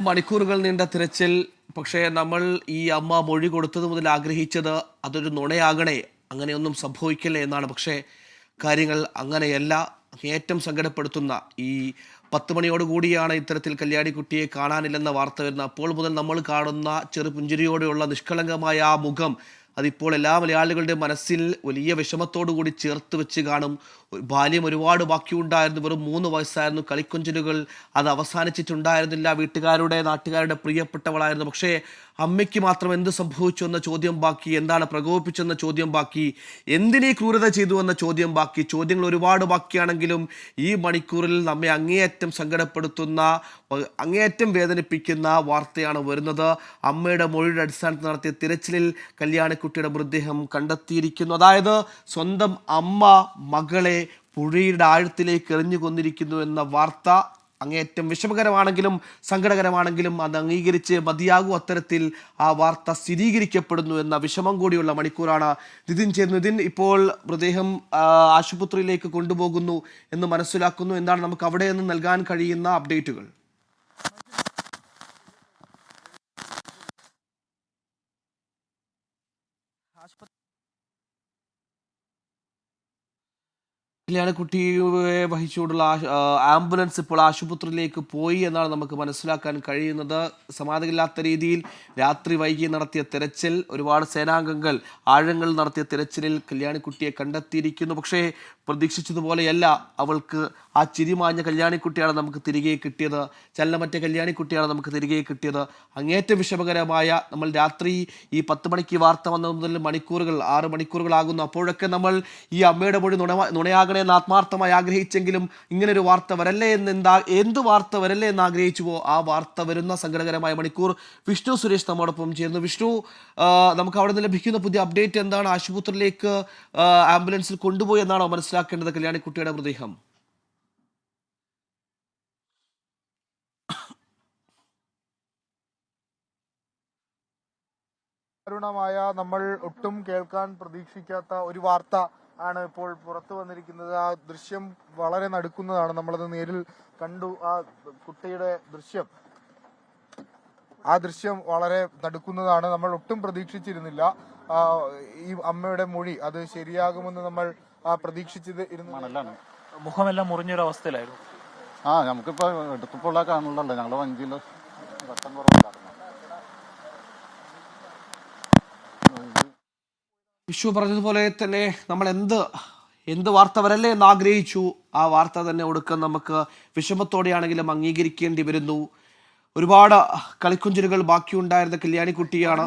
മണിക്കൂറുകൾ നീണ്ട തിരച്ചിൽ. പക്ഷേ നമ്മൾ ഈ അമ്മ മൊഴി കൊടുത്തത് മുതൽ ആഗ്രഹിച്ചത് അതൊരു നുണയാകണേ. അങ്ങനെയൊന്നും സംഭവിക്കില്ലേ എന്നാണ്. പക്ഷേ കാര്യങ്ങൾ അങ്ങനെയല്ല. ഏറ്റവും സങ്കടപ്പെടുത്തുന്ന ഈ പത്ത് മണിയോടുകൂടിയാണ് ഇത്തരത്തിൽ കല്യാണിക്കുട്ടിയെ കാണാനില്ലെന്ന വാർത്ത വരുന്നത്. അപ്പോൾ മുതൽ നമ്മൾ കാണുന്ന ചെറുപുഞ്ചിരിയോടെയുള്ള നിഷ്കളങ്കമായ ആ മുഖം അതിപ്പോൾ എല്ലാ മലയാളികളുടെ മനസ്സിൽ വലിയ വിഷമത്തോടു കൂടി ചേർത്ത് വെച്ച് കാണും. ബാല്യം ഒരുപാട് ബാക്കിയുണ്ടായിരുന്നു. വെറും മൂന്ന് വയസ്സായിരുന്നു കളിക്കൊഞ്ചലുകൾ. അത് അവസാനിച്ചിട്ടുണ്ടായിരുന്നില്ല. വീട്ടുകാരുടെ നാട്ടുകാരുടെ പ്രിയപ്പെട്ടവളായിരുന്നു. പക്ഷേ അമ്മയ്ക്ക് മാത്രം എന്ത് സംഭവിച്ചു എന്ന ചോദ്യം ബാക്കി എന്താണ് പ്രകോപിപ്പിച്ചെന്ന ചോദ്യം ബാക്കി എന്തിനീ ക്രൂരത ചെയ്തു എന്ന ചോദ്യം ബാക്കി ചോദ്യങ്ങൾ ഒരുപാട് ബാക്കിയാണെങ്കിലും ഈ മണിക്കൂറിൽ നമ്മെ അങ്ങേയറ്റം സങ്കടപ്പെടുത്തുന്ന അങ്ങേയറ്റം വേദനിപ്പിക്കുന്ന വാർത്തയാണ് വരുന്നത്. അമ്മയുടെ മൊഴിയുടെ അടിസ്ഥാനത്തിൽ നടത്തിയ തിരച്ചിലിൽ കല്യാണിക്കുട്ടിയുടെ മൃതദേഹം കണ്ടെത്തിയിരിക്കുന്നു. അതായത് സ്വന്തം അമ്മ മകളെ പുഴയുടെ ആഴത്തിലേക്ക് എറിഞ്ഞു കൊന്നിരിക്കുന്നു എന്ന വാർത്ത അങ്ങേയറ്റം വിഷമകരമാണെങ്കിലും സങ്കടകരമാണെങ്കിലും അത് അംഗീകരിച്ച് മതിയാകും അത്തരത്തിൽ ആ വാർത്ത സ്ഥിരീകരിക്കപ്പെടുന്നു എന്ന വിഷമം കൂടിയുള്ള മണിക്കൂറാണ് നിതിൻ ചേർന്ന് നിതിൻ ഇപ്പോൾ മൃതദേഹം ആശുപത്രിയിലേക്ക് കൊണ്ടുപോകുന്നു എന്ന് മനസ്സിലാക്കുന്നു. എന്താണ് നമുക്ക് അവിടെ നിന്ന് നൽകാൻ കഴിയുന്ന അപ്ഡേറ്റുകൾ? കല്യാണക്കുട്ടിയെ വഹിച്ചുകൊണ്ടുള്ള കുട്ടിയെ വഹിച്ചുകൊണ്ടുള്ള ആംബുലൻസ് ഇപ്പോൾ ആശുപത്രിയിലേക്ക് പോയി എന്നാണ് നമുക്ക് മനസ്സിലാക്കാൻ കഴിയുന്നത്. സമാധാനമില്ലാത്ത രീതിയിൽ രാത്രി വൈകി നടത്തിയ തെരച്ചിൽ ഒരുപാട് സേനാംഗങ്ങൾ ആഴങ്ങൾ നടത്തിയ തെരച്ചിലിൽ കല്യാണിക്കുട്ടിയെ കണ്ടെത്തിയിരിക്കുന്നു. പക്ഷേ പ്രതീക്ഷിച്ചതുപോലെയല്ല അവൾക്ക് ആ ചിരിമാഞ്ഞ കല്യാണിക്കുട്ടിയാണ് നമുക്ക് തിരികെ കിട്ടിയത്. ചലനമറ്റ കല്യാണിക്കുട്ടിയാണ് നമുക്ക് തിരികെ കിട്ടിയത്. അങ്ങേറ്റം വിഷമകരമായ നമ്മൾ രാത്രി ഈ പത്ത് മണിക്ക് വാർത്ത വന്നത് മുതൽ മണിക്കൂറുകൾ ആറ് മണിക്കൂറുകളാകുന്നു. അപ്പോഴൊക്കെ നമ്മൾ ഈ അമ്മയുടെ മൊഴി നുണ നുണയാകണേ എന്ന് ആത്മാർത്ഥമായി ആഗ്രഹിച്ചെങ്കിലും ഇങ്ങനൊരു വാർത്ത വരല്ലേ എന്ന് എന്താ എന്ത് വാർത്ത വരല്ലേ എന്ന് ആഗ്രഹിച്ചുവോ ആ വാർത്ത വരുന്ന സങ്കടകരമായ മണിക്കൂർ വിഷ്ണു സുരേഷ് നമ്മോടൊപ്പം ചേർന്നു. വിഷ്ണു നമുക്ക് അവിടെ നിന്ന് ലഭിക്കുന്ന പുതിയ അപ്ഡേറ്റ് എന്താണ്? ആശുപത്രിയിലേക്ക് ആംബുലൻസിൽ കൊണ്ടുപോയി എന്നാണോ മനസ്സിലാക്കേണ്ടത് കല്യാണിക്കുട്ടിയുടെ മൃതദേഹം? ദാരുണമായ നമ്മൾ ഒട്ടും കേൾക്കാൻ പ്രതീക്ഷിക്കാത്ത ഒരു വാർത്ത ആണ് ഇപ്പോൾ പുറത്തു വന്നിരിക്കുന്നത്. ആ ദൃശ്യം വളരെ നടുക്കുന്നതാണ്. നമ്മളത് നേരിൽ കണ്ടു. ആ കുട്ടിയുടെ ദൃശ്യം ആ ദൃശ്യം വളരെ നടുക്കുന്നതാണ്. നമ്മൾ ഒട്ടും പ്രതീക്ഷിച്ചിരുന്നില്ല. ഈ അമ്മയുടെ മൊഴി അത് ശരിയാകുമെന്ന് നമ്മൾ ആ, പ്രതീക്ഷിച്ചത് ഇരുന്നു മുഖമെല്ലാം മുറിഞ്ഞൊരു അവസ്ഥയിലായിരുന്നു ആ നമുക്കിപ്പോ എടുത്തപ്പോൾ കാണുന്നുള്ളല്ലോ ഞങ്ങൾ വഞ്ചിയിൽ വെട്ടം കുറവുണ്ടായിരുന്നു വിഷു പറഞ്ഞതുപോലെ തന്നെ നമ്മൾ എന്ത് എന്ത് വാർത്ത വരല്ലേ എന്ന് ആഗ്രഹിച്ചു. ആ വാർത്ത തന്നെ ഒടുക്കം നമുക്ക് വിഷമത്തോടെയാണെങ്കിലും അംഗീകരിക്കേണ്ടി വരുന്നു. ഒരുപാട് കളിക്കുഞ്ചലുകൾ ബാക്കിയുണ്ടായിരുന്ന കല്യാണിക്കുട്ടിയാണ്.